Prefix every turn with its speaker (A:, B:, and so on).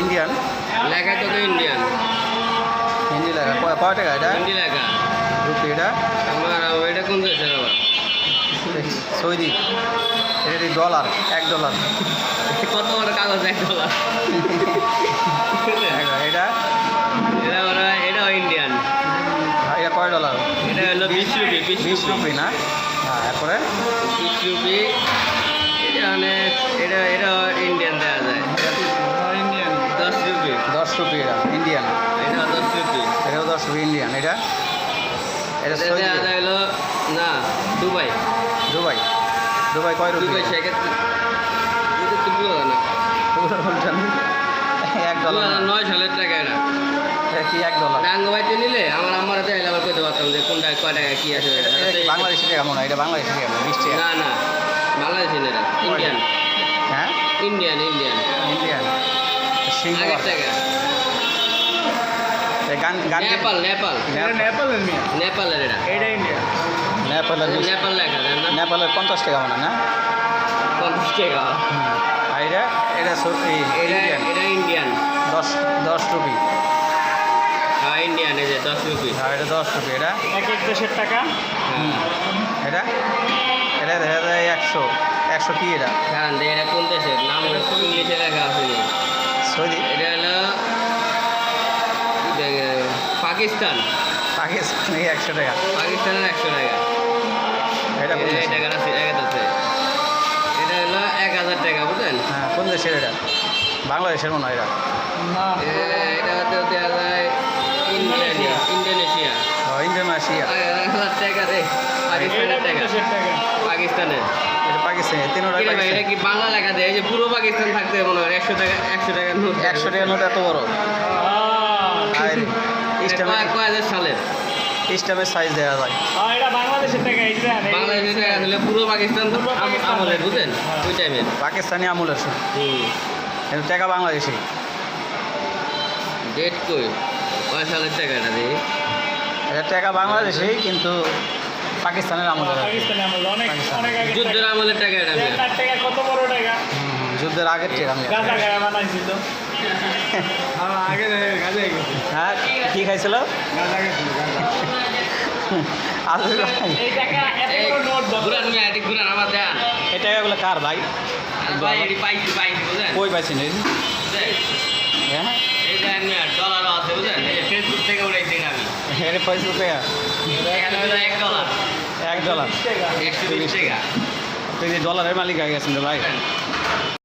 A: Indian লেখা তোকে Indian Hindi লেখা কয় টাকা এটা
B: হিন্দি লেখা
A: রুপি এটা
B: আমার এটা কোন দেশের আবার
A: সৌদি এটা ডলার এক ডলার
B: কত বড় কাগজ এক ডলার
A: এটা
B: এটা ওরা এটা ইন্ডিয়ান
A: এটা কয় ডলার
B: এটা হলো বিশ রুপি বিশ রুপি
A: না হ্যাঁ এরপরে
B: বিশ রুপি এটা মানে এটা এটা ইন্ডিয়ান দেওয়া যায় দশ রুপি
A: এটা ইন্ডিয়ান এটাও দশ রুপি ইন্ডিয়ান এটা এটা
B: হলো না দুবাই।
A: দুবাই। দুবাই কয় রুপি
B: দুবাই সেক্ষেত্রে
A: এক ডলার
B: নয় সালের টাকা এটা।
A: কি এক ডলার
B: ডাঙ্গবাইতে নিলে আমার আমার হাতে আইলে আবার কইতে পারতাম যে কোনটা কয় টাকা কি আছে
A: এটা। কি বাংলাদেশি টাকা মনে হয়? এটা বাংলাদেশি টাকা বিশ
B: না না বাংলাদেশি না এটা ইন্ডিয়ান
A: হ্যাঁ?
B: ইন্ডিয়ান ইন্ডিয়ান
A: সিংহ
B: আগের টাকা
A: গান গান
B: নেপাল নেপাল।
A: নেপালের
B: নেপালের এটা।
A: নেপালের বিশ-
B: নেপাল লেখা দেন না?
A: নেপালের পঞ্চাশ টাকা মনে হয় না?
B: পঞ্চাশ টাকা।
A: আর এটা? এটা ইন্ডিয়ান
B: এটা ইন্ডিয়ান
A: দশ দশ রুপি।
B: হ্যাঁ ইন্ডিয়ান এই যে দশ রুপি।
A: আর এটা দশ রুপি এটা?
C: এক এক দেশের টাকা।
B: হ্যাঁ।
A: এটা? এটা দেখা যায় একশো। একশো কি এটা?
B: কারণ এটা কোন দেশের? নাম ইংলিশে লেখা আছে।
A: সৌদি
B: এটা হলো পাকিস্তান।
A: পাকিস্তান একশো টাকা।
B: পাকিস্তানের একশো টাকা।
A: এটা
B: এই টাকাটা আছে আছে এটা হলো এক হাজার টাকা বুঝলেন?
A: হ্যাঁ কোন দেশের এটা? বাংলাদেশের মনে হয় এটা।
B: এটা হতে দেওয়া যায় ইন্ডিয়ানিয়া ইন্দোনেশিয়া।
A: ইন্দোনেশিয়া
B: এক হাজার টাকা রে পাকিস্তানের টাকা।
C: দেশের টাকা।
B: পাকিস্তানের।
A: এটা পাকিস্তান তিনোটা
B: ভাই, এটা কি বাংলা লেখা দেয়? যে পুরো পাকিস্তান থাকতে মনে হয়। একশো টাকা একশো টাকার নোট।
A: একশো টাকা নোট এত বড়?
B: সালের?
A: ইস্টামের সাইজ দেওয়া যায়।
C: এটা বাংলাদেশের টাকা
B: বাংলাদেশের টাকা আসলে পুরো পাকিস্তান
C: পুরো
B: আমলের
C: হ্যাঁ।
B: ওই টাইমের
A: পাকিস্তানি আমলের কিন্তু টাকা বাংলাদেশি।
B: ডেট কই? কয় সালের টাকা এটা দিই
A: এটা টাকা বাংলাদেশি কিন্তু পাকিস্তানের।
C: অনেক অনেক আগে
B: যুদ্ধের আমলের টাকা এটা
C: টাকা কত বড় টাকা?
A: যুদ্ধের আগের টাকা আমি
C: গাঁজা গায়ে বানাইছিল
A: আগে গাজে হ্যাঁ কি খাইছিল?
C: এই
A: টাকাগুলো কার ভাই? কই পাইছেন এই হ্যাঁ
B: আছে বুঝলেন? ফেসবুক থেকে আমি।
A: ফেসবুক
B: এক ডলার
A: এক ডলার
B: একশো বিশ টাকা
A: যে ডলারের মালিক হয়ে গেছেন ভাই?